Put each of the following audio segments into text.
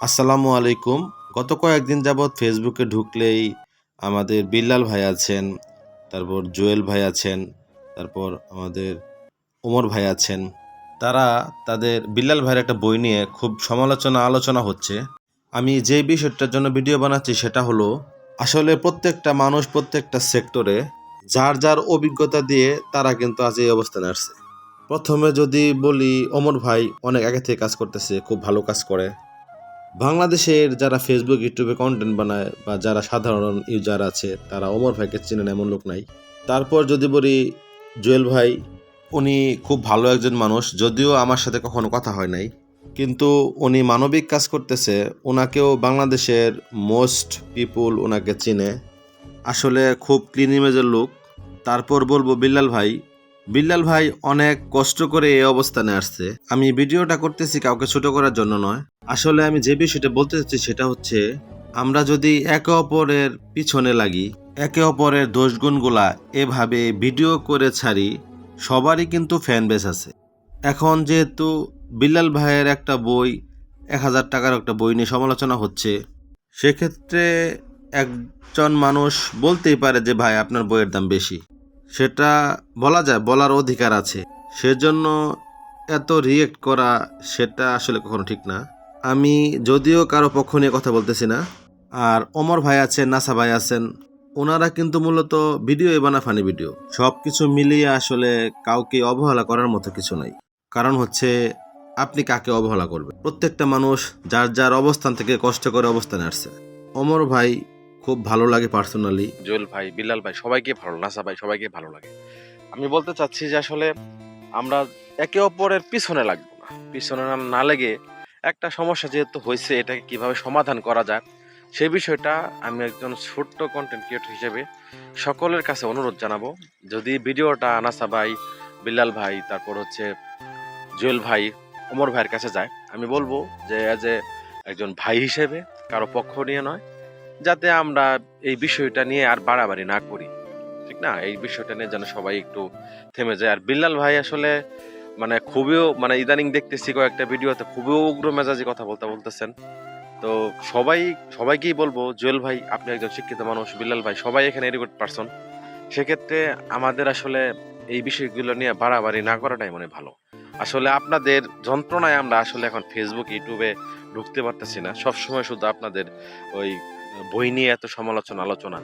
আসসালামু আলাইকুম। গত কয়েকদিন যাবৎ ফেসবুকে ঢুকলেই আমাদের বিল্লাল ভাই আছেন, তারপর জুয়েল ভাই আছেন, তারপর আমাদের ওমর ভাই আছেন। তারা তাদের বিল্লাল ভাইয়ের একটা বই নিয়ে খুব সমালোচনা আলোচনা হচ্ছে। আমি যে বিষয়টার জন্য ভিডিও বানাচ্ছি সেটা হলো, আসলে প্রত্যেকটা মানুষ প্রত্যেকটা সেক্টরে যার যার অভিজ্ঞতা দিয়ে তারা কিন্তু আজ এই অবস্থানে আসছে। প্রথমে যদি বলি, ওমর ভাই অনেক আগে থেকে কাজ করতেছে, খুব ভালো কাজ করে। বাংলাদেশের যারা ফেসবুক ইউটিউবে কন্টেন্ট বানায় বা যারা সাধারণ ইউজার আছে, তারা ওমর ভাইকে চেনেন এমন লোক নাই। তারপর যদি বলি জুয়েল ভাই, উনি খুব ভালো একজন মানুষ, যদিও আমার সাথে কখনো কথা হয় নাই। কিন্তু উনি মানবিক কাজ করতেছে ওনাকেও বাংলাদেশের মোস্ট পিপুল ওনাকে চিনে। আসলে খুব ক্লিন ইমেজের লোক। তারপর বলব বিল্লাল ভাই বিল্লাল ভাই অনেক কষ্ট করে এই অবস্থানে আসছে। আমি ভিডিওটা করতেছি কাউকে ছোট করার জন্য নয়। আসলে আমি যে বিষয়টা বলতে চাচ্ছি সেটা হচ্ছে, আমরা যদি একে অপরের পিছনে লাগি, একে অপরের দোষগুণগুলা এভাবে ভিডিও করে ছাড়ি, সবারই কিন্তু ফ্যান বেস আছে। এখন যেহেতু বিল্লাল ভাইয়ের একটা বই, এক হাজার টাকার একটা বই নিয়ে সমালোচনা হচ্ছে, সেক্ষেত্রে একজন মানুষ বলতেই পারে যে, ভাই, আপনার বইয়ের দাম বেশি। সেটা বলা যায়, বলার অধিকার আছে। সেজন্য এত রিয়েক্ট করা সেটা আসলে কখনো ঠিক না। আমি যদিও কারও পক্ষ নিয়ে কথা বলতেছি না, আর অমর ভাই আছেন, নাসা ভাই আছেন, ওনারা কিন্তু মূলত ভিডিও বানা ফানি ভিডিও সব কিছু মিলিয়ে আসলে কাউকে অবহেলা করার মতো কিছু নাই। কারণ হচ্ছে, আপনি কাকে অবহেলা করবেন? প্রত্যেকটা মানুষ যার যার অবস্থান থেকে কষ্ট করে অবস্থানে আসছে। অমর ভাই খুব ভালো লাগে পার্সোনালি জুয়েল ভাই, বিল্লাল ভাই, সবাইকে ভালো, নাসা ভাই, সবাইকে ভালো লাগে। আমি বলতে চাচ্ছি যে আসলে আমরা একে অপরের পিছনে লাগবো না। পিছনে না লেগে একটা সমস্যা যেহেতু হয়েছে, এটাকে কীভাবে সমাধান করা যায় সেই বিষয়টা আমি একজন ছোট্ট কন্টেন্ট ক্রিয়েটর হিসেবে সকলের কাছে অনুরোধ জানাব। যদি ভিডিওটা নাসা ভাই, বিল্লাল ভাই, তারপর হচ্ছে জুয়েল ভাই, ওমর ভাইয়ের কাছে যায়, আমি বলব যে অ্যাজ এ একজন ভাই হিসেবে, কারও পক্ষ নিয়ে নয় যাতে আমরা এই বিষয়টা নিয়ে আর বাড়াবাড়ি না করি। ঠিক না? এই বিষয়টা নিয়ে যেন সবাই একটু থেমে যায়। আর বিল্লাল ভাই আসলে মানে খুবই মানে ইদানিং দেখতেছি কয়েকটা ভিডিওতে খুবই উগ্র মেজাজি কথা বলতে বলতেছেন। তো সবাই, সবাইকেই বলব, জুয়েল ভাই, আপনি একজন শিক্ষিত মানুষ, বিল্লাল ভাই, সবাই এখানে এডুকেট পারসন। সেক্ষেত্রে আমাদের আসলে এই বিষয়গুলো নিয়ে বাড়াবাড়ি না করাটাই মনে ভালো। আসলে আপনাদের যন্ত্রণায় আমরা আসলে এখন ফেসবুক ইউটিউবে ঢুকতে পারতেছি না। সবসময় শুধু আপনাদের ওই বই নিয়ে এত সমালোচনা, আলোচনা।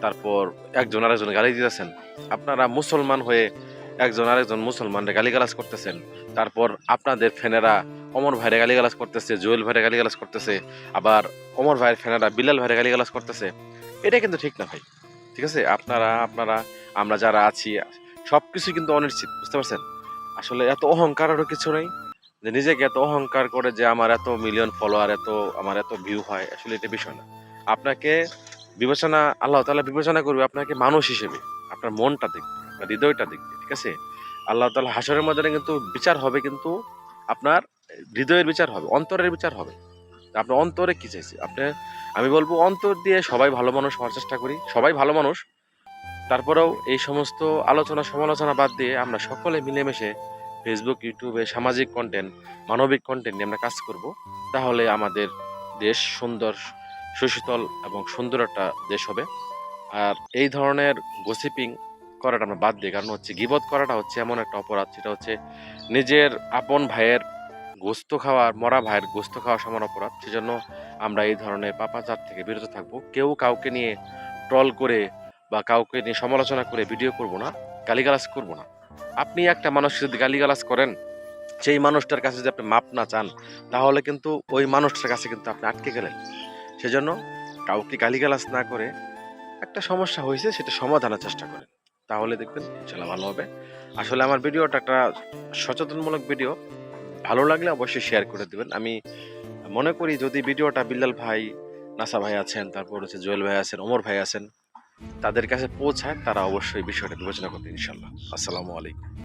তারপর একজন আরেকজন গালি দিতেছেন। আপনারা মুসলমান হয়ে একজন আরেকজন মুসলমানরে গালিগালাজ করতেছেন। তারপর আপনাদের ফ্যানেরা অমর ভাইরে গালিগালাজ করতেছে, জুয়েল ভাইরে গালিগালাজ করতেছে, আবার অমর ভাইয়ের ফ্যানেরা বিলাল ভাইরে গালিগালাজ করতেছে। এটা কিন্তু ঠিক না ভাই। ঠিক আছে? আপনারা আপনারা, আমরা যারা আছি, সবকিছু কিন্তু অনিশ্চিত, বুঝতে পারছেন? আসলে এত অহংকারেরও কিছু নেই। যে নিজেকে এত অহংকার করে যে আমার এত মিলিয়ন ফলোয়ার এত, আমার এত ভিউ হয়, আসলে এটা বিষয় না। আপনাকে বিবেচনা, আল্লাহ তাআলা বিবেচনা করবে আপনাকে মানুষ হিসেবে, আপনার মনটা দেখবে আপনার হৃদয়টা দেখবে ঠিক আছে? আল্লাহ তাআলা হাসরের ময়দানে কিন্তু বিচার হবে, কিন্তু আপনার হৃদয়ের বিচার হবে, অন্তরের বিচার হবে। আপনার অন্তরে কি চাইছে? আপনি, আমি বলব অন্তর দিয়ে সবাই ভালো মানুষ হওয়ার চেষ্টা করি, সবাই ভালো মানুষ। তারপরেও এই সমস্ত আলোচনা সমালোচনা বাদ দিয়ে আমরা সকলে মিলেমিশে ফেসবুক ইউটিউবে সামাজিক কন্টেন্ট মানবিক কন্টেন্ট নিয়ে আমরা কাজ করব। তাহলে আমাদের দেশ সুন্দর, সুশীতল এবং সুন্দর একটা দেশ হবে। আর এই ধরনের গসিপিং করাটা আমরা বাদ দিই। কারণ হচ্ছে গিবত করাটা হচ্ছে এমন একটা অপরাধ। সেটা হচ্ছে নিজের আপন ভাইয়ের গোস্ত খাওয়ার মরা ভাইয়ের গোস্ত খাওয়া সমান অপরাধ। সেজন্য আমরা এই ধরনের পাপাচার থেকে বিরত থাকব। কেউ কাউকে নিয়ে ট্রল করে বা কাউকে নিয়ে সমালোচনা করে ভিডিও করব না, গালিগালাজ করব না। আপনি একটা মানুষ যদি গালিগালাজ করেন সেই মানুষটার কাছে যদি আপনি মাপ না চান, তাহলে কিন্তু ওই মানুষটার কাছে কিন্তু আপনি আটকে গেলেন। সেজন্য কাউকে গালিগালাজ না করে একটা সমস্যা হয়েছে, সেটা সমাধানের চেষ্টা করেন। তাহলে দেখবেন ইনশাল্লাহ ভালো হবে। আসলে আমার ভিডিওটা একটা সচেতনমূলক ভিডিও। ভালো লাগলে অবশ্যই শেয়ার করে দেবেন। আমি মনে করি যদি ভিডিওটা বিল্লাল ভাই, নাসা ভাই আছেন, তারপর হচ্ছে জুয়েল ভাই আছেন, ওমর ভাই আছেন তাদের কাছে পৌঁছায় তারা অবশ্যই বিষয়টা বিবেচনা করবে ইনশাল্লাহ আসসালামু আলাইকুম।